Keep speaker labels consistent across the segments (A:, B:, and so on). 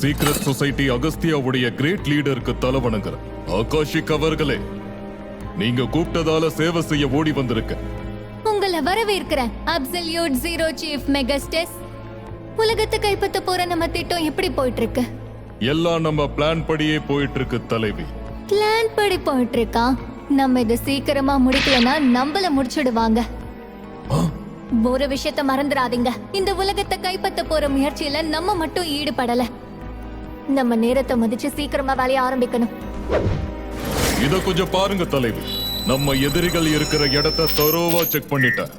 A: Secret society அகஸ்தியாவுடைய great லீடருக்கு தலை வணங்குறேன் ஆகாஷிக் அவர்களே நீங்க கூப்பிட்டதால சேவை செய்ய ஓடி வந்திருக்க.
B: உங்களை வரவேற்கிறேன் அப்சல்யூட் ஜீரோ சீஃப் மெகஸ்டஸ் உலகத்தை கைப்பற்ற போற நம்ம திட்டம் எப்படி போயிட்டு இருக்கு
A: எல்லாம் நம்ம பிளான் படியே போயிட்டு இருக்கு தலைவி.
B: பிளான் படி போயிட்டு இருக்கா நம்ம இதை சீக்கிரமா முடிக்கலனா நம்மள முடிச்சிடுவாங்க. ஒரு விஷயத்த மறந்துடாதீங்க. இந்த உலகத்தை கைப்பற்ற போற முயற்சியில நம்ம மட்டும் ஈடுபடல. நம்ம நேரத்தை மதிச்சு சீக்கிரமா வேலைய ஆரம்பிக்கணும்.
A: இத கொஞ்சம் பாருங்க தலைவி. நம்ம எதிரிகள் இருக்கிற இடத்த தரோவா செக் பண்ணிட்டேன்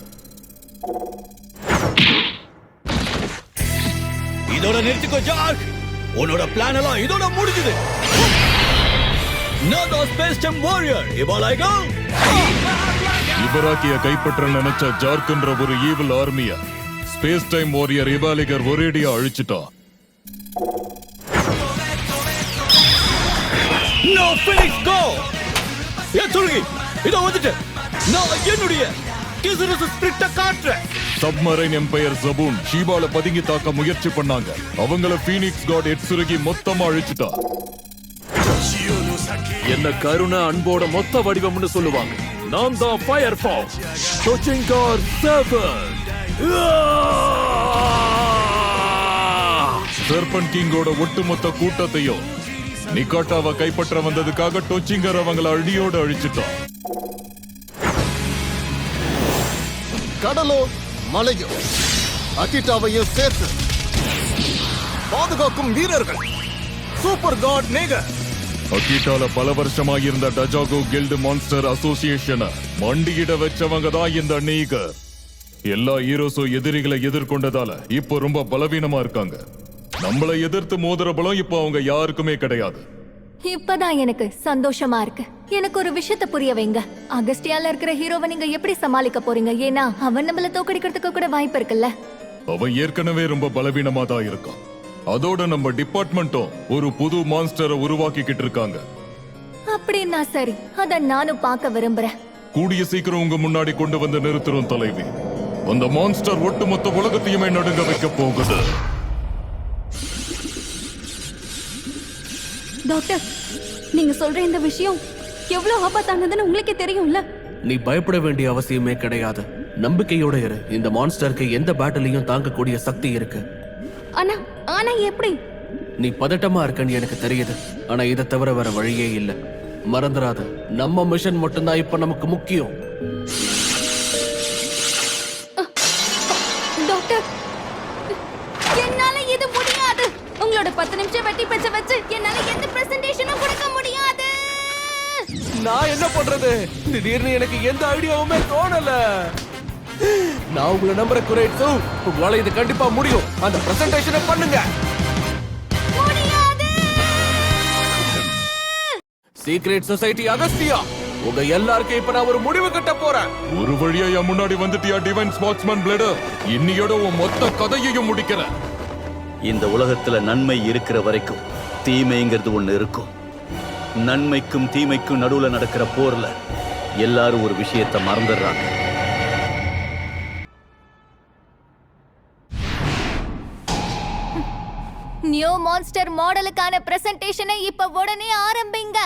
C: இதோட நிறுத்திக்கோ ஜார்க் உன்னோட பிளான் எல்லாம் இதோட முடிஞ்சது. நான் தான் ஸ்பேஸ் டைம் வாரியர் இவாலாய்கா
A: இவராக்கிய கைப்பற்ற நினைச்ச ஜார்க்குன்ற ஒரு ஈவில் ஆர்மிய ஸ்பேஸ் டைம் வாரியர் இவாலிகர் ஒரேடியா அழிச்சிட்டான்
C: நோ ஃபினிக்ஸ் கோ ஏ துருகி இதோ வந்துட்டு. நான் என்னுடைய கிசரஸ் ஸ்பிரிட்ட காட்டுறேன்
A: சப்மரைன் எம்பையர் ஜபூன் ஷீபால பதுங்கி தாக்க முயற்சி பண்ணாங்க அவங்கள பீனிக்ஸ் காட் எட்சுருகி மொத்தமா அழிச்சிட்டா
D: என்ன கருணை அன்போட மொத்த வடிவம்னு சொல்லுவாங்க நான் தான் ஃபயர் ஃபால் டொச்சிங்கார் செவன்
A: சர்பன் கிங்கோட ஒட்டுமொத்த கூட்டத்தையும் நிக்காட்டாவை கைப்பற்ற வந்ததுக்காக டொச்சிங்கர் அவங்கள அடியோட அழிச்சிட்டான்
E: கடலோ மலையோ. அகிட்டாவையும் சேர்த்து பாதுகாக்கும் வீரர்கள். Super God நேகர்.
A: அக்கீட்டால பல வருஷமா இருந்த டஜாகோ கில்டு மான்ஸ்டர் அசோசியேஷனை மண்டியிட வச்சவங்க தான் இந்த நீகர். எல்லா ஹீரோஸும் எதிரிகளை எதிர்கொண்டதால இப்போ ரொம்ப பலவீனமா இருக்காங்க. நம்மளை எதிர்த்து மோதுற பலம் இப்போ அவங்க யாருக்குமே கிடையாது.
B: இப்பதான் எனக்கு சந்தோஷமா இருக்கு. எனக்கு ஒரு விஷயத்த புரிய வைங்க. அகஸ்டியால இருக்கிற ஹீரோவை நீங்க எப்படி சமாளிக்க போறீங்க? ஏன்னா அவன் நம்மள தோக்கடிக்கிறதுக்கு கூட வாய்ப்பு இருக்குல்ல.
A: அவன் ஏற்கனவே ரொம்ப பலவீனமா தான் இருக்கான். அதோட நம்ம டிபார்ட்மெண்ட்டும் ஒரு புது மான்ஸ்டரை உருவாக்கிக்கிட்டு இருக்காங்க.
B: அப்படின்னா சரி. அத நானும் பார்க்க விரும்புறேன்.
A: கூடிய சீக்கிரம் உங்க முன்னாடி கொண்டு வந்து நிறுத்துறோம் தலைவி. அந்த மான்ஸ்டர் ஒட்டுமொத்த உலகத்தையுமே நடுங்க வைக்க போகுது.
F: டாக்டர் நீங்க சொல்ற இந்த விஷயம் எவ்வளவு ஆபத்தானதுன்னு உங்களுக்கே தெரியும்ல?
D: நீ பயப்பட வேண்டிய அவசியமே கிடையாது. நம்பிக்கையோட இரு. இந்த மான்ஸ்டருக்கு எந்த பேட்டலையும் தாங்கக்கூடிய சக்தி இருக்கு.
F: ஆனா ஆனா எப்படி?
D: நீ பதட்டமா இருக்கன்னு எனக்கு தெரியுது. ஆனா இதை தவிர வேற வழியே இல்ல. மறந்துடாத நம்ம மிஷன் மட்டும்தான் இப்ப நமக்கு முக்கியம்.
F: வெட்டி பேச்ச வச்சு என்னால எந்த பிரசன்டேஷனும் கொடுக்க முடியாது.
D: நான் என்ன பண்றது? திடீர்னு எனக்கு எந்த ஐடியாவுமே தோணல. நான் உங்களை நம்புற குறைட்ஸு உங்களால இது கண்டிப்பா முடியும். அந்த பிரசன்டேஷனை பண்ணுங்க. சீக்ரெட் சொசைட்டி அகஸ்தியா உங்க எல்லாருக்கும் இப்ப நான் ஒரு முடிவு கட்ட போறேன்.
A: ஒரு வழியா என் முன்னாடி வந்துட்டியா டிவைன் ஸ்பாட்ஸ்மேன் பிளேடர் இன்னியோட உன் மொத்த கதையையும் முடிக்கிறேன்.
C: இந்த உலகத்துல நன்மை இருக்கிற வரைக்கும் தீமைங்கிறது ஒண்ணு இருக்கும். நன்மைக்கும் தீமைக்கும் நடுவுல நடக்கிற போர்ல எல்லாரும் ஒரு விஷயத்தை மறந்துடுறாங்க.
B: நியூ மான்ஸ்டர் மாடலுக்கான பிரசன்டேஷனை இப்ப உடனே ஆரம்பிங்க.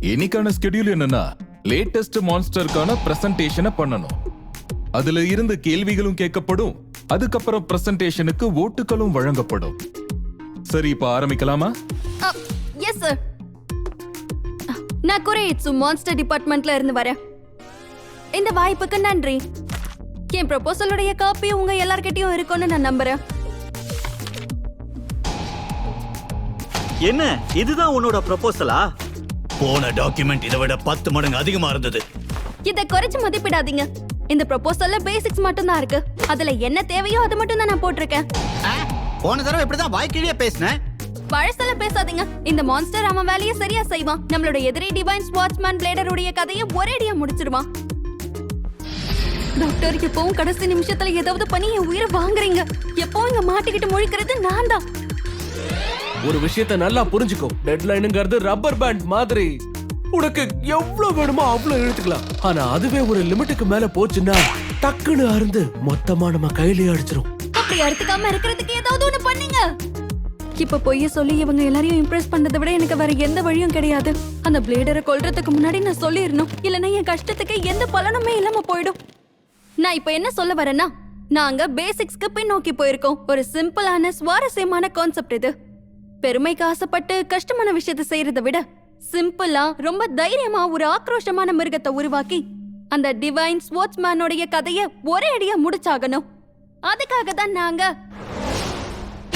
A: இன்னைக்கான ஸ்கெடியூல் என்னன்னா லேட்டஸ்ட் மான்ஸ்டருக்கான பிரசன்டேஷனை பண்ணணும். அதுல இருந்து கேள்விகளும் கேட்கப்படும் அதுக்கப்புறம் பிரசன்டேஷனுக்கு ஓட்டுகளும் வழங்கப்படும். சரி இப்ப ஆரம்பிக்கலாமா?
F: எஸ் சார் நான் குறையிட்ஸு மான்ஸ்டர் டிபார்ட்மெண்ட்ல இருந்து வரேன். இந்த வாய்ப்புக்கு நன்றி. என் ப்ரொபோசலுடைய காப்பி உங்க எல்லார்கிட்டயும் இருக்கும்னு நான் நம்புறேன்.
C: என்ன? இதுதான் உன்னோட ப்ரொபோசலா போன டாக்குமெண்ட் இதை விட பத்து மடங்கு அதிகமா இருந்தது.
F: இதை குறைச்சு மதிப்பிடாதீங்க. இந்த ப்ரொபோசல்ல பேசிக்ஸ் மட்டும் தான் இருக்கு. அதுல என்ன தேவையோ அது மட்டும் தான் நான் போட்டிருக்கேன்.
G: போன தடவை இப்படிதான் வாய்க்கிழியே பேசினேன்.
F: பழசல பேசாதீங்க. இந்த மான்ஸ்டர் அவன் வேலையை சரியா செய்வான். நம்மளோட எதிரி டிவைன் ஸ்பாட்ஸ்மேன் பிளேடருடைய கதையை ஒரேடியா முடிச்சிருவான் டாக்டர் எப்பவும் கடைசி நிமிஷத்துல ஏதாவது பண்ணி என் உயிரை வாங்குறீங்க. எப்பவும் இங்க மாட்டிக்கிட்டு முழிக்கிறது நான் தான்.
D: ஒரு விஷயத்த நல்லா புரிஞ்சுக்கோ. டெட்லைனுங்கிறது ரப்பர் பேண்ட் மாதிரி. உனக்கு எவ்வளவு வேணுமோ அவ்வளவு இழுத்துக்கலாம் ஆனா அதுவே ஒரு லிமிட்டுக்கு மேல போச்சுன்னா டக்குன்னு அருந்து மொத்தமா நம்ம கையிலேயே அடிச்சிரும்.
F: அப்படி அறுத்துக்காம இருக்கிறதுக்கு ஏதாவது ஒண்ணு பண்ணுங்க. இப்ப பொய்ய சொல்லி இவங்க எல்லாரையும் இம்ப்ரெஸ் பண்றதை விட எனக்கு வேற எந்த வழியும் கிடையாது. அந்த பிளேடரை கொல்றதுக்கு முன்னாடி நான் சொல்லிடணும் இல்லைன்னா என் கஷ்டத்துக்கு எந்த பலனுமே இல்லாம போயிடும். நான் இப்ப என்ன சொல்ல வரேன்னா நாங்க பேசிக்ஸ்க்கு பின்னோக்கி போயிருக்கோம். ஒரு சிம்பிளான சுவாரஸ்யமான கான்செப்ட் இது. பெருமைக்கு ஆசைப்பட்டு கஷ்டமான விஷயத்தை செய்யறதை விட சிம்பிளா ரொம்ப தைரியமா ஒரு ஆக்ரோஷமான மிருகத்தை உருவாக்கி அந்த டிவைன் ஸ்போர்ட்ஸ்மேனோடைய கதைய ஒரே அடியா முடிச்சாகணும். அதுக்காக தான் நாங்க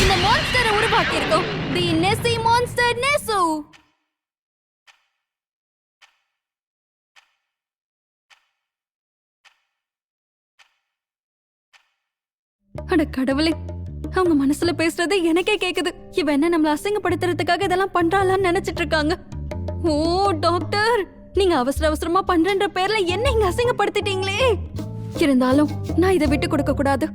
F: இந்த மான்ஸ்டரை உருவாக்கி இருக்கோம் தி நெசி மான்ஸ்டர் நெசு அட கடவுளே அவங்க மனசுல பேசுறது எனக்கே கேக்குது. இவ என்ன நம்மள அசிங்கப்படுத்துறதுக்காக இதெல்லாம் பண்றாளான்னு நினைச்சிட்டு இருக்காங்க. ஓ டாக்டர். நீங்க அவசர அவசரமா பண்றன்ற பேர்ல என்ன இங்க அசிங்கப்படுத்திட்டீங்களே. இருந்தாலும் நான் இதை விட்டு கொடுக்க கூடாது.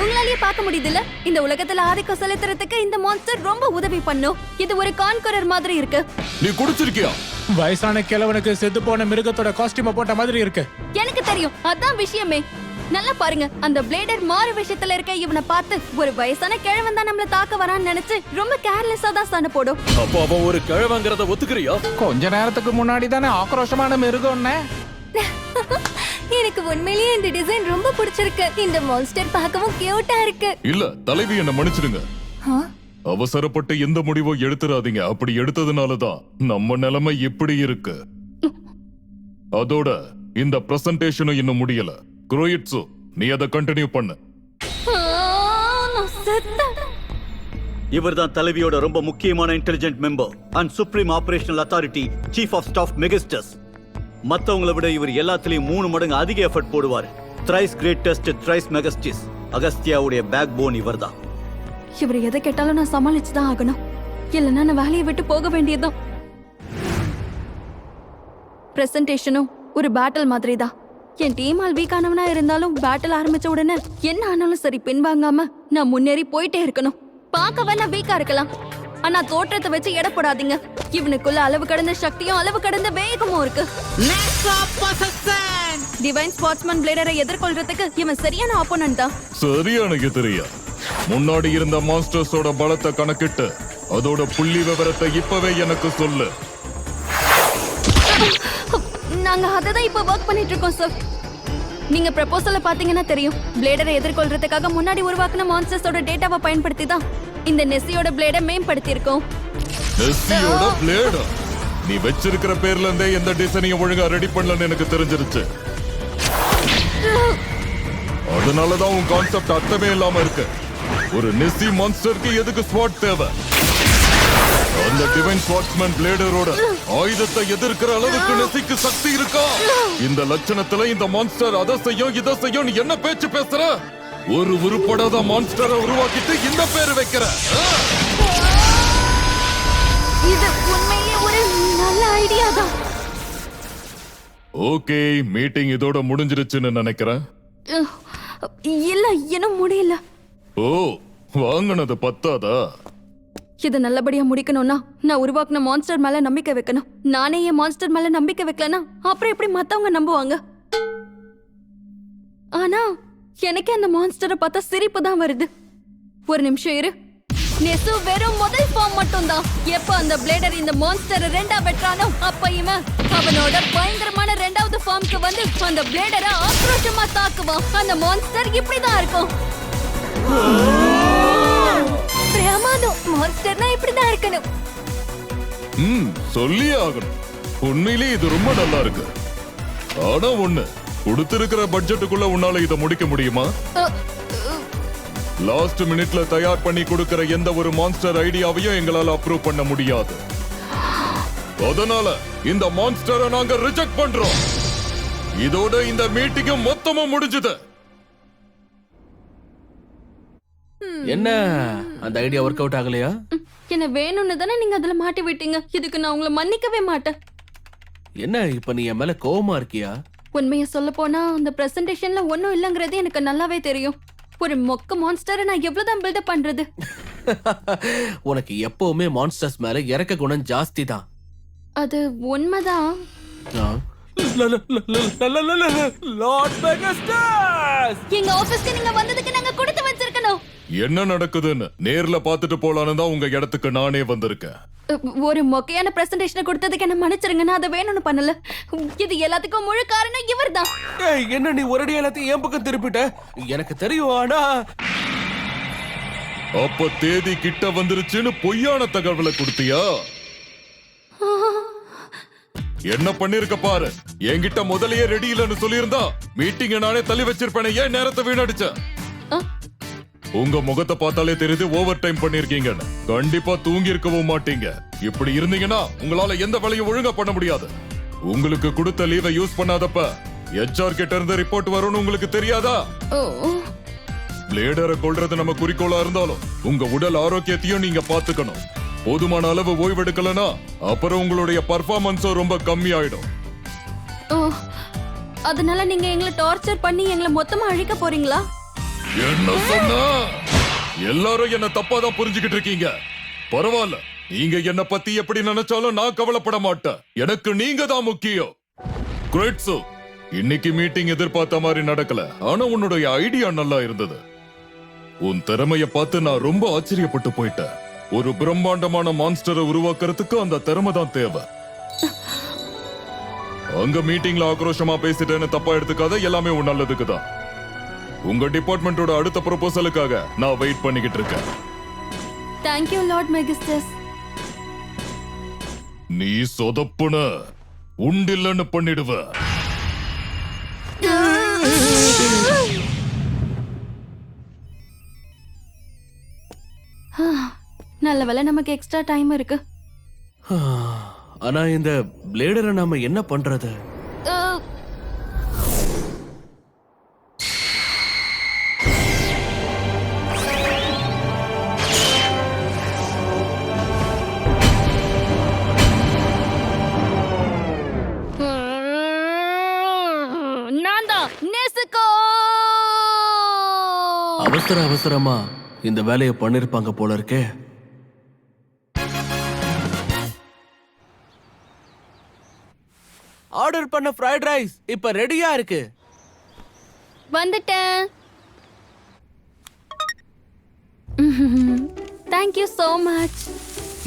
F: உங்களாலேயே பார்க்க முடியுதுல்ல? இந்த உலகத்துல ஆதிக்கம் செலுத்துறதுக்கு இந்த மான்ஸ்டர் ரொம்ப உதவி பண்ணும். இது ஒரு கான்கரர் மாதிரி இருக்கு.
A: நீ குடிச்சிருக்கியா?
H: வயசான கிழவனுக்கு செத்து போன மிருகத்தோட காஸ்டியூம போட்ட மாதிரி இருக்கு.
F: எனக்கு தெரியும். அதான் விஷயமே. நல்லா பாருங்க அந்த பிளேடர் மாறு விஷயத்துல இருக்க இவனை பார்த்து ஒரு வயசான கிழவன் தான் நம்மள தாக்க வரான்னு நினைச்சு ரொம்ப கேர்லெஸ்ஸா தான் சண்டை போடும்.
D: அப்போ அவன் ஒரு கிழவங்கிறத ஒத்துக்கிறியா?
H: கொஞ்ச நேரத்துக்கு முன்னாடி தானே ஆக்ரோஷமான மிருகம்னே.
B: எனக்கு உண்மையிலேயே இந்த டிசைன் ரொம்ப பிடிச்சிருக்கு. இந்த மான்ஸ்டர் பார்க்கவும் கியூட்டா இருக்கு.
A: இல்ல தலைவி என்ன மன்னிச்சிடுங்க.
B: ஆ?
A: அவசரப்பட்டு எந்த முடிவோ எடுத்துறாதீங்க. அப்படி எடுத்ததுனாலதான் நம்ம நிலைமை இப்படி இருக்கு. அதோட இந்த பிரசன்டேஷனும் இன்னும் முடியல. குரோயிட்ஸு நீ அதை கண்டினியூ பண்ணு.
C: இவர்தான் தலைவியோட ரொம்ப முக்கியமான intelligent member and supreme operational authority chief of staff Megistus மத்தவங்கள விட இவர் எல்லாத்துலயும் மூணு மடங்கு அதிக எஃபர்ட் போடுவார். த்ரைஸ் கிரேட்டஸ்ட் த்ரைஸ் மெகஸ்டிஸ் அகஸ்தியாவுடைய பேக் போன் இவர்தான்.
F: இவர் எதை கேட்டாலும் நான் சமாளிச்சு தான் ஆகணும். இல்லைன்னா நான் வேலையை விட்டு போக வேண்டியதுதான். பிரசன்டேஷனும் ஒரு பேட்டில் மாதிரி தான் என் டீம் ஆல் வீக் ஆனவனா இருந்தாலும் பேட்டில் ஆரம்பிச்ச உடனே என்ன ஆனாலும் சரி பின்வாங்காம நான் முன்னேறி போயிட்டே இருக்கணும். பார்க்க வேணா வீக்கா இருக்கலாம். ஆனா தோற்றத்தை வச்சு எடை போடாதீங்க இவனுக்குள்ள அளவு கடந்த சக்தியும் அளவு கடந்த வேகமும் இருக்கு. டிவைன் ஸ்பாட்ஸ்மேன் பிளேடரை எதிர்கொள்றதுக்கு இவன் சரியான ஆப்போனன்ட் தான்.
A: சரியான எதிரியா? முன்னாடி இருந்த மான்ஸ்டர்ஸோட பலத்தை கணக்கிட்டு அதோட புள்ளி விவரத்தை இப்பவே எனக்கு சொல்லு.
F: நாங்க அதை தான் இப்போ ஒர்க் பண்ணிட்டு இருக்கோம் சார் நீங்க ப்ரப்போசல பாத்தீங்கன்னா தெரியும். பிளேடரை எதிர்கொள்றதுக்காக முன்னாடி உருவாக்குன மான்ஸ்டர்ஸோட டேட்டாவை பயன்படுத்தி தான் இந்த நெசியோட பிளேட மேம்படுத்தி இருக்கோம்
A: நீ வச்சிருக்கிற பேர்ல இருந்தே எந்த டிசைனையும் ஒழுங்கா ரெடி பண்ணலன்னு எனக்கு தெரிஞ்சிருச்சு. அதனாலதான் உன் கான்செப்ட் அர்த்தமே இல்லாம இருக்கு. ஒரு நெஸ்ஸி மான்ஸ்டருக்கு எதுக்கு ஸ்வாட் தேவை? அந்த டிவைன் ஸ்வாட்ஸ்மேன் பிளேடரோட ஆயுதத்தை எதிர்க்கிற அளவுக்கு நெஸ்ஸிக்கு சக்தி இருக்கா? இந்த லட்சணத்துல இந்த மான்ஸ்டர் அதை செய்யும் இதை செய்யும் என்ன பேச்சு பேசுற? ஒரு உருப்படாத மான்ஸ்டரை உருவாக்கிட்டு இந்த பேரு வைக்கிற?
F: இது உண்மையிலேயே ஒரு நல்ல ஐடியா தான்.
A: ஓகே மீட்டிங் இதோட முடிஞ்சிருச்சுன்னு நினைக்கிறேன்.
F: இல்ல இன்னும் முடியல.
A: ஓ வாங்கினது பத்தாதா?
F: இதை நல்லபடியா முடிக்கணும்னா நான் உருவாக்குன மான்ஸ்டர் மேல நம்பிக்கை வைக்கணும். நானே என் மான்ஸ்டர் மேல நம்பிக்கை வைக்கலனா அப்புறம் எப்படி மத்தவங்க நம்புவாங்க? ஆனா எனக்கே அந்த மான்ஸ்டரை பார்த்தா சிரிப்பு தான் வருது. ஒரு நிமிஷம் இரு. நெசு வெறும் முதல் ஃபார்ம் மட்டும் தான் எப்ப அந்த பிளேடர் இந்த மான்ஸ்டரை ரெண்டா வெட்டுறானோ அப்ப இவன் அவனோட பயங்கரமான ரெண்டாவது ஃபார்ம்க்கு வந்து அந்த பிளேடரை ஆக்ரோஷமா தாக்குவான். அந்த மான்ஸ்டர் இப்படிதான் இருக்கும்.
A: ம் சொல்லியே ஆகணும். உண்மையிலே இது ரொம்ப நல்லா இருக்கு. ஆனா ஒண்ணு கொடுத்திருக்கிற பட்ஜெட்டுக்குள்ள உன்னால இதை முடிக்க முடியுமா? லாஸ்ட் மினிட்ல தயார் பண்ணி கொடுக்கிற எந்த ஒரு மான்ஸ்டர் ஐடியாவையும் எங்களால அப்ரூவ் பண்ண முடியாது. அதனால இந்த மான்ஸ்டரை நாங்க ரிஜெக்ட் பண்றோம். இதோட இந்த மீட்டிங்கும் மொத்தமும் முடிஞ்சது.
D: என்ன? அந்த ஐடியா ஒர்க் அவுட் ஆகலையா
F: என்ன வேணும்னு தானே நீங்க அதுல மாட்டி விட்டீங்க இதுக்கு நான் உங்களை மன்னிக்கவே மாட்டேன்
D: என்ன இப்ப நீ என் மேல கோவமா இருக்கியா
F: உண்மையை சொல்ல போனா அந்த பிரசன்டேஷன்ல ஒண்ணும் இல்லைங்கிறது எனக்கு நல்லாவே தெரியும் ஒரு மொக்க மான்ஸ்டரை நான் எவ்வளவுதான் பில்டப் பண்றது
D: உனக்கு எப்பவுமே மான்ஸ்டர்ஸ் மேல இறக்க குணம் ஜாஸ்தி தான்
F: அது உண்மைதான் எங்க ஆபீஸ்க்கு நீங்க வந்ததுக்கு நாங்க கொடுத்து வச்சிருக்கணும்
A: என்ன நடக்குதுன்னு நேர்ல பார்த்துட்டு போலான்னு தான் உங்க இடத்துக்கு நானே வந்திருக்கேன்.
F: ஒரு மொக்கையான பிரசன்டேஷனை கொடுத்ததுக்கு என்ன மன்னிச்சிருங்க நான் அதை வேணும்னு பண்ணல. இது எல்லாத்துக்கும் முழு காரணம் இவர்தான்.
D: ஏய் என்ன நீ ஒரடி எல்லாத்தையும் என் பக்கம் திருப்பிட்ட? எனக்கு தெரியும் ஆனா
A: அப்ப தேதி கிட்ட வந்துருச்சுன்னு பொய்யான தகவலை கொடுத்தியா? என்ன பண்ணிருக்க பாரு? என்கிட்ட முதல்லயே ரெடி இல்லைன்னு சொல்லியிருந்தா மீட்டிங் நானே தள்ளி வச்சிருப்பேனே ஏன் நேரத்தை வீணடிச்ச?
F: ஆ.
A: உங்க முகத்தை பார்த்தாலே தெரியுது ஓவர் டைம் பண்ணிருக்கீங்கன்னு. கண்டிப்பா தூங்கி இருக்கவும் மாட்டீங்க. இப்படி இருந்தீங்கன்னா உங்களால எந்த வேலையும் ஒழுங்கா பண்ண முடியாது. உங்களுக்கு கொடுத்த லீவை யூஸ் பண்ணாதப்ப எச்ஆர் கிட்ட இருந்து ரிப்போர்ட் வரும்னு உங்களுக்கு தெரியாதா? பிளேடரை கொல்றது நம்ம குறிக்கோளா இருந்தாலும் உங்க உடல் ஆரோக்கியத்தையும் நீங்க பாத்துக்கணும் போதுமான அளவு ஓய்வெடுக்கலனா அப்புறம் உங்களுடைய பர்ஃபார்மன்ஸும் ரொம்ப கம்மி ஆயிடும்
F: அதனால நீங்க எங்களை டார்ச்சர் பண்ணி எங்களை மொத்தமா அழிக்க போறீங்களா?
A: என்ன சொன்ன? எல்லாரும் என்ன தப்பா தான் புரிஞ்சுக்கிட்டு இருக்கீங்க. பரவாயில்ல. நீங்க என்ன பத்தி எப்படி நினைச்சாலும் நான் கவலைப்பட மாட்டேன். எனக்கு நீங்க தான் முக்கியம். கிரேட்ஸு இன்னைக்கு மீட்டிங் எதிர்பார்த்த மாதிரி நடக்கல. ஆனா உன்னுடைய ஐடியா நல்லா இருந்தது. உன் திறமைய பார்த்து நான் ரொம்ப ஆச்சரியப்பட்டு போயிட்டேன். ஒரு பிரம்மாண்டமான மான்ஸ்டரை உருவாக்குறதுக்கு அந்த திறமை தான் தேவை. அங்க மீட்டிங்ல ஆக்ரோஷமா பேசிட்டேன்னு தப்பா எடுத்துக்காத எல்லாமே உன் நல்லதுக்கு தான். உங்க டிபார்ட்மெண்டோட அடுத்த ப்ரொபோசலுக்காக நான் வெயிட் பண்ணிக்கிட்டு இருக்கேன்.
F: தேங்க்யூ லார்ட் மெகிஸ்டஸ்
A: நீ சொதப்புன. உண்டில்லன்னு பண்ணிடுவ.
F: நல்ல வேளை நமக்கு எக்ஸ்ட்ரா டைம் இருக்கு.
D: ஆனா இந்த பிளேடரை நாம என்ன பண்றது? அவசரமா இந்த வேலையை பண்ணிருப்பாங்க போல இருக்கே. ஆர்டர் பண்ண ஃப்ரைட் ரைஸ் இப்ப ரெடியா இருக்கு.
F: வந்துட்டேன். தேங்க்யூ so மச்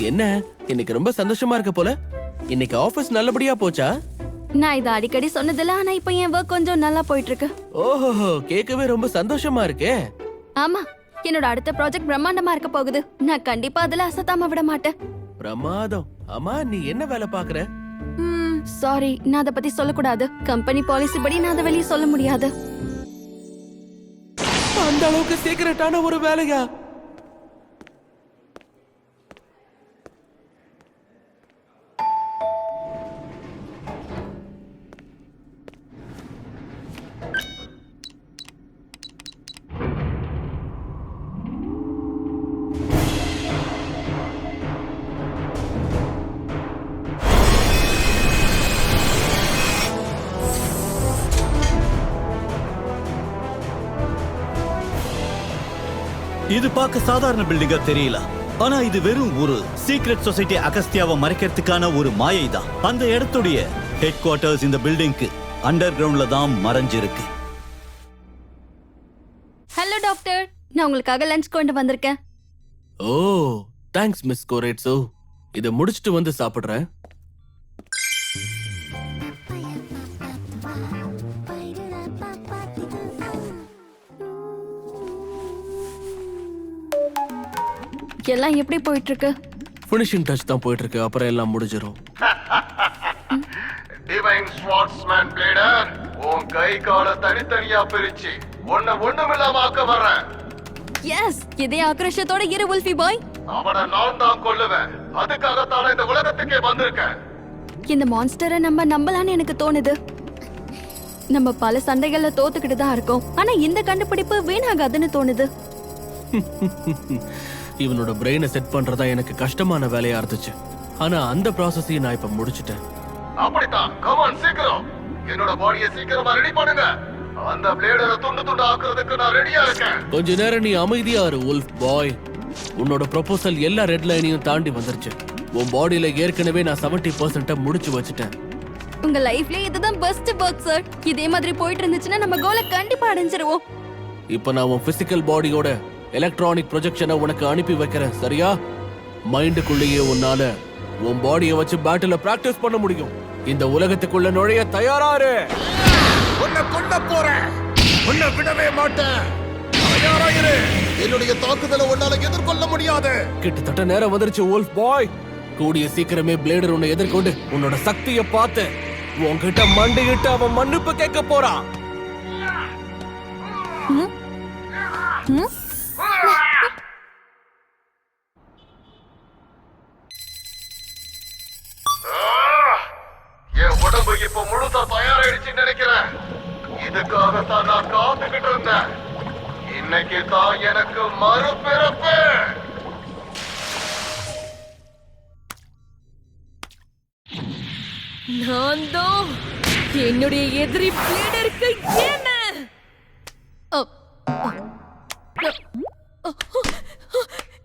D: என்ன? இன்னைக்கு ரொம்ப சந்தோஷமா இருக்க போல? இன்னைக்கு ஆபீஸ் நல்லபடியா போச்சா?
F: நான் இதை அடிக்கடி சொன்னதில்ல ஆனா இப்போ என் ஒர்க் கொஞ்சம் நல்லா போயிட்டு இருக்கு.
D: ஓஹோ கேட்கவே ரொம்ப சந்தோஷமா இருக்கே.
F: ஆமா என்னோட அடுத்த ப்ராஜெக்ட் பிரம்மாண்டமா இருக்க போகுது. நான் கண்டிப்பா அதுல அசத்தாம விட மாட்டேன்.
D: பிரமாதம். அம்மா நீ என்ன வேலை பாக்குற
F: சாரி நான் அதை பத்தி சொல்லக்கூடாது. கம்பெனி பாலிசி படி நான் அதை வெளியே சொல்ல முடியாது.
D: அந்த அளவுக்கு சீக்கிரட்டான ஒரு வேலையா?
C: இது பார்க்க சாதாரண பில்டிங்கா தெரியல. ஆனா இது வெறும் ஒரு சீக்ரெட் சொசைட்டி அகஸ்தியாவை மறைக்கிறதுக்கான ஒரு மாயை தான் அந்த இடத்துடைய ஹெட் குவார்ட்டர்ஸ் இந்த பில்டிங்க்கு அண்டர் கிரவுண்ட்ல தான் மறைஞ்சிருக்கு.
F: ஹலோ டாக்டர் நான் உங்களுக்காக லஞ்ச் கொண்டு வந்திருக்கேன்.
D: ஓ தேங்க்ஸ் மிஸ் கோரேட்ஸோ இதை முடிச்சிட்டு வந்து சாப்பிடுறேன்.
F: எல்லாம் எப்படி போயிட்டு இருக்கு
D: ஃபினிஷிங் டச் தான் போயிட்டு இருக்கு அப்புறம் எல்லாம் முடிஞ்சிரும்.
E: டிவைன் ஸ்வாட்ஸ்மேன் பிளேடர் உன் கை கால தனித்தனியா பிரிச்சு ஒன்ன ஒண்ணுமில்லாம ஆக்க வர்றேன்.
F: எஸ் இதே ஆக்ரோஷத்தோட இரு உல்ஃபி பாய்
E: அவனை நான் தான் கொல்லுவேன். அதுக்காகத்தான இந்த உலகத்துக்கே வந்திருக்கேன்.
F: இந்த மான்ஸ்டரை நம்ம நம்பலான்னு எனக்கு தோணுது. நம்ம பல சண்டைகள்ல தோத்துக்கிட்டு தான் இருக்கோம். ஆனா இந்த கண்டுபிடிப்பு வீணாகாதுன்னு தோணுது.
D: இவனோட பிரெயினை செட் பண்றதா எனக்கு கஷ்டமான வேலையா இருந்துச்சு. ஆனா அந்த ப்ராசஸையும் நான் இப்ப முடிச்சிட்டேன்.
E: அப்படித்தான். கமான் சீக்கிரம். என்னோட பாடியை சீக்கிரமா ரெடி பண்ணுங்க. அந்த பிளேடரை துண்டு துண்டு ஆக்குறதுக்கு நான் ரெடியா இருக்கேன்.
D: கொஞ்ச நேரம் நீ அமைதியா இரு உல்ஃப் பாய் உன்னோட ப்ரொபோசல் எல்லா ரெட் லைனையும் தாண்டி வந்துருச்சு. உன் பாடியில ஏற்கனவே நான் 70% பர்சன்ட முடிச்சு வச்சுட்டேன்.
F: உங்க லைஃப்ல இதுதான் பெஸ்ட் ஒர்க் சார் இதே மாதிரி போயிட்டு இருந்துச்சுன்னா நம்ம கோலை கண்டிப்பா அடைஞ்சிருவோம்.
D: இப்போ நான் உன் பிசிக்கல் பாடியோட எலக்ட்ரானிக் ப்ரொஜெக்ஷனை உனக்கு அனுப்பி வைக்கிறேன் சரியா? மைண்டுக்குள்ளேயே உன்னால உன் பாடியை வச்சு பேட்டில பிராக்டிஸ் பண்ண முடியும். இந்த உலகத்துக்குள்ள நுழைய தயாராரு.
E: உன்னை கொல்ல போறேன். உன்னை விடவே மாட்டேன். தயாராயிரு. என்னுடைய தாக்குதலை உன்னால எதிர்கொள்ள முடியாது.
D: கிட்டத்தட்ட நேரம் வந்துருச்சு wolf பாய் கூடிய சீக்கிரமே பிளேடர் உன்னை எதிர்கொண்டு உன்னோட சக்தியை பார்த்து உன்கிட்ட மண்டிகிட்டு அவன் மன்னிப்பு கேட்க போறான்.
E: என் உடம்பு இப்ப முழுசா தயாராயிடுச்சுன்னு நினைக்கிறேன் இதுக்காகத்தான் நான் காத்துக்கிட்டு இருந்தேன் இன்னைக்கு தான் எனக்கு மறுபிறப்பு.
F: நான் தான் என்னுடைய எதிரி பிளேடருக்கு என்ன? அ, அ, அ,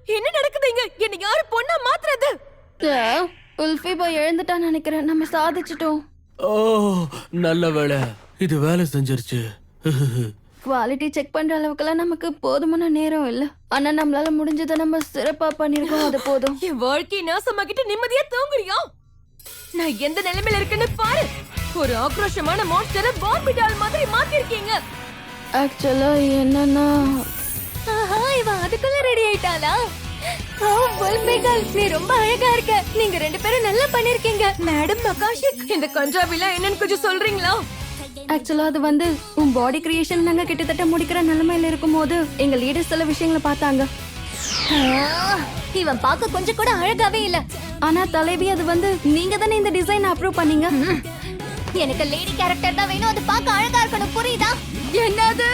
F: என்ன நடக்குதுங்க என்ன யாரு பொண்ணா மாத்துறது? உல்ஃபி பாய் எழுந்துட்டான்னு நினைக்கிறேன். நம்ம சாதிச்சிட்டோம்.
D: ஓ நல்ல வேளை. இது வேலை செஞ்சிருச்சு.
F: குவாலிட்டி செக் பண்ற அளவுக்குலாம் நமக்கு போதுமான நேரம் இல்ல. ஆனா நம்மளால முடிஞ்சதை நம்ம சிறப்பா பண்ணிருக்கோம். அது போதும். என் வாழ்க்கை நாசமாக்கிட்டு நிம்மதியா தூங்குறியா? நான் எந்த நிலைமையில இருக்கேன்னு பாரு. ஒரு ஆக்ரோஷமான மான்ஸ்டரை பாம்பி டால் மாதிரி மாத்திருக்கீங்க. ஆக்சுவலா என்னன்னா
B: ஆஹா இவ அதுக்குள்ள ரெடி ஆயிட்டாளா? ஓ வல்மேகால் நீ ரொம்ப அழகா இருக்க. நீங்க ரெண்டு பேரும் நல்லா பண்ணிருக்கீங்க.
F: மேடம் மகாஷிக் இந்த கஞ்சாவில என்னன்னு கொஞ்சம் சொல்றீங்களா? ஆக்சுவலா அது வந்து உன் பாடி கிரியேஷன் நாங்க கிட்டத்தட்ட முடிக்கிற நிலைமையில இருக்கும்போது எங்க லீடர் சில விஷயங்களை பார்த்தாங்க.
B: இவன் பார்க்க கொஞ்சம் கூட அழகாவே இல்ல.
F: ஆனா தலைவி அது வந்து நீங்க தானே இந்த டிசைன் அப்ரூவ் பண்ணீங்க?
B: எனக்கு லேடி கேரக்டர் தான் வேணும். அது பார்க்க அழகா இருக்கணும். புரியுதா?
F: என்னது?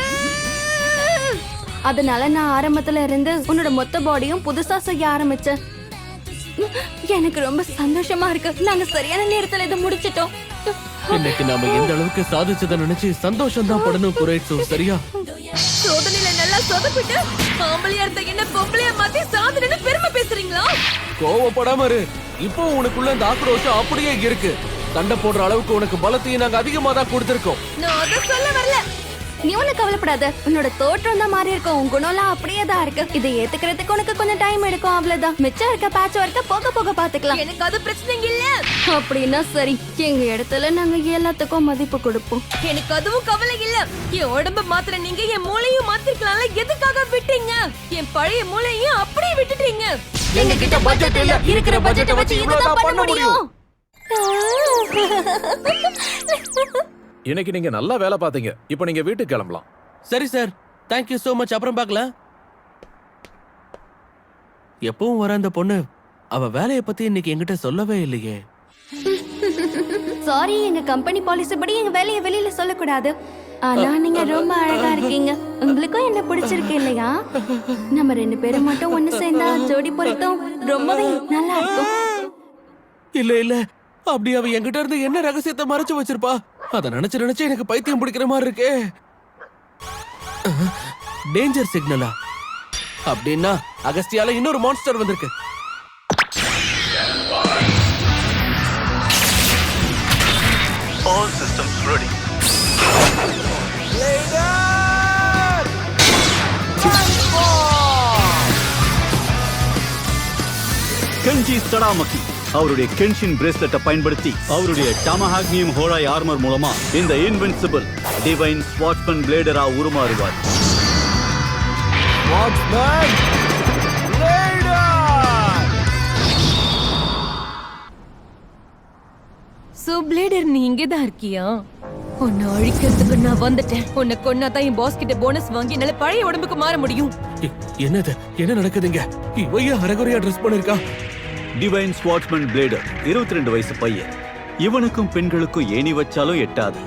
F: அதனால நான் ஆரம்பத்துல இருந்து உன்னோட மொத்த பாடியும் புதுசா செய்ய ஆரம்பிச்சேன். எனக்கு ரொம்ப சந்தோஷமா இருக்கு. நாங்க சரியான நேரத்துல இதை முடிச்சிட்டோம்.
D: இன்னைக்கு நாம எந்த அளவுக்கு சாதிச்சதை நினைச்சு சந்தோஷம் தான் படணும் குறைச்சு சரியா?
F: சோதனையில நல்லா சொதப்பிட்டு ஆம்பளையா இருந்த என்ன பொம்பளையா மாத்தி சாதனைன்னு பெருமை பேசுறீங்களா?
D: கோவப்படாம இரு. இப்போ உனக்குள்ள இந்த ஆக்ரோஷம் அப்படியே இருக்கு. சண்டை போடுற அளவுக்கு உனக்கு பலத்தையும் நாங்க அதிகமா தான் கொடுத்திருக்கோம்.
F: நான் அதை சொல்ல வரல. நீ ஒண்ணு கவலைப்படாத. உன்னோட தோற்றம் தான் மாறி இருக்கும். உன் குணம்லாம் அப்படியே தான் இருக்கு. இதை ஏத்துக்கிறதுக்கு உனக்கு கொஞ்சம் டைம் எடுக்கும் அவ்வளவுதான். மிச்சம் இருக்க பேட்ச் ஒர்க்க போக போக பாத்துக்கலாம். எனக்கு அது பிரச்சனை இல்ல. அப்படின்னா சரி. எங்க இடத்துல நாங்க எல்லாத்துக்கும் மதிப்பு கொடுப்போம். எனக்கு அதுவும் கவலை இல்ல. என் உடம்ப மாத்திர நீங்க என் மூளையும் மாத்திருக்கலாம்ல. எதுக்காக விட்டீங்க? என் பழைய மூளையும் அப்படியே விட்டுட்டீங்க.
D: எங்க கிட்ட பட்ஜெட் இல்ல. இருக்கிற பட்ஜெட்டை வச்சு இவ்வளவுதான் பண்ண முடியும்.
I: இன்னைக்கு நீங்க நல்லா வேலை பார்த்தீங்க. இப்போ நீங்க வீட்டுக்கு கிளம்பலாம்.
D: சரி சார் தேங்க்யூ so மச் அப்புறம் பார்க்கலாம். எப்பவும் வர அந்த பொண்ணு அவ வேலைய பத்தி இன்னைக்கு என்கிட்ட சொல்லவே இல்லையே.
F: சாரி எங்க கம்பெனி பாலிசி படி எங்க வேலையை வெளியில சொல்லக்கூடாது. ஆனா நீங்க ரொம்ப அழகா இருக்கீங்க. உங்களுக்கும் என்ன பிடிச்சிருக்கு இல்லையா? நம்ம ரெண்டு பேரும் மட்டும் ஒண்ணு சேர்ந்தா ஜோடி பொருத்தம் ரொம்பவே நல்லா இருக்கும்.
D: இல்ல இல்ல. அப்படி அவ என்கிட்ட இருந்து என்ன ரகசியத்தை மறைச்சு வச்சிருப்பா? அத நினைச்சு நினைச்சு எனக்கு பைத்தியம் பிடிக்கிற மாதிரி இருக்கே. டேஞ்சர் சிக்னலா அப்படின்னா அகஸ்தியால இன்னொரு மான்ஸ்டர் வந்திருக்கு.
C: ஆல் சிஸ்டம்ஸ் ரெடி கெஞ்சி தடாமக்கி அவருடைய கென்ஷின் பிரேஸ்லெட்டை பயன்படுத்தி அவருடைய டமஹாக்னியம் ஹோராய் ஆர்மர் மூலமா இந்த இன்வின்சிபிள் டிவைன் ஸ்வாட்மன் பிளேடரா உருமாறுவார்.
F: சோ பிளேடர் நீ இங்கே தான் இருக்கியா? உன்னை அழிக்கிறதுக்கு நான் வந்துட்டேன். உன்னை கொன்னா தான் என் பாஸ் கிட்ட போனஸ் வாங்கி என்னால பழைய உடம்புக்கு மாற முடியும்.
D: என்னது? என்ன நடக்குதுங்க? இவைய அரைகுறையா ட்ரெஸ் பண்ணிருக்கா?
C: டிவைன் ஸ்வாட்மன் பிளேடர் இருபத்தி ரெண்டு வயசு பையன். இவனுக்கும் பெண்களுக்கும் ஏணி வச்சாலும் எட்டாது.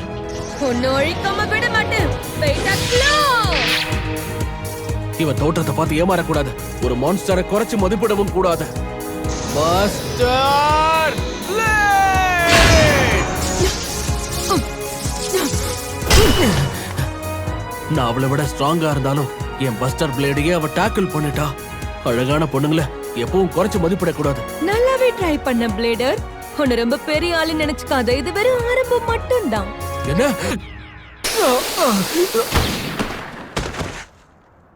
D: இவன் தோற்றத்தை பார்த்து ஏமாறக்கூடாது. ஒரு மான்ஸ்டரை குறைச்சு மதிப்பிடவும் கூடாது. மாஸ்டர் நான் அவளை விட ஸ்ட்ராங்கா இருந்தாலும் என் பஸ்டர் பிளேடையே அவ டேக்கிள் பண்ணிட்டா. அழகான பொண்ணுங்கள. எப்பவும் குறைச்சு மதிப்பிடக்கூடாது.
F: நல்லாவே ட்ரை பண்ண பிளேடர் உன்னை ரொம்ப பெரிய ஆளு நினைச்சுக்காத. இது வெறும் ஆரம்பம் மட்டும்தான்.
D: என்ன?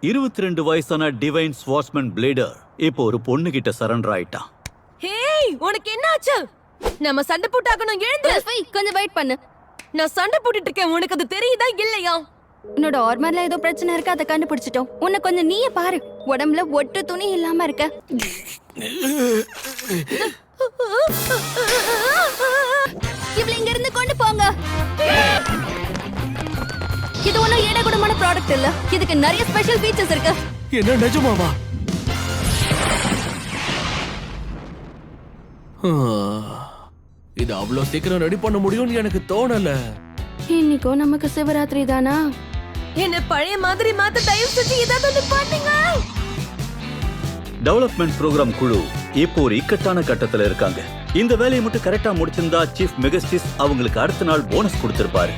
C: இருபத்தி ரெண்டு வயசான டிவைன் ஸ்வாட்ஸ்மேன் பிளேடர் இப்போ ஒரு பொண்ணு கிட்ட சரண்டர் ஆயிட்டான்.
F: ஹேய் உனக்கு என்ன ஆச்சு நம்ம சண்டை போட்டாகணும் எழுந்து. கொஞ்சம் வெயிட் பண்ணு. நான் சண்டை போட்டுட்டு இருக்கேன். உனக்கு அது தெரியுதா இல்லையா? உன்னோட ஆர்மர்ல ஏதோ பிரச்சனை இருக்கு அதை கண்டுபிடிச்சிட்டோம். உன்னை கொஞ்சம் நீயே பாரு. உடம்புல ஒட்டு துணி இல்லாம இருக்க. இவள இங்க இருந்து கொண்டு போங்க. இது ஒண்ணும் ஏடகுடமான ப்ராடக்ட் இல்ல. இதுக்கு நிறைய ஸ்பெஷல் ஃபீச்சர்ஸ் இருக்கு.
D: என்ன நிஜமாவா? இது அவ்வளவு சீக்கிரம் ரெடி பண்ண முடியும்னு எனக்கு தோணல.
F: இன்னைக்கும் நமக்கு சிவராத்திரி தானா? என்ன பழைய மாதிரி மாத்த தயவு செஞ்சு ஏதாவது பண்ணுங்க.
C: டெவலப்மெண்ட் ப்ரோக்ராம் குழு இப்போ ஒரு இக்கட்டான கட்டத்துல இருக்காங்க. இந்த வேலையை மட்டும் கரெக்டா முடிச்சிருந்தா சீஃப் மெகஸ்டிஸ் அவங்களுக்கு அடுத்த நாள் போனஸ் கொடுத்திருப்பாரு.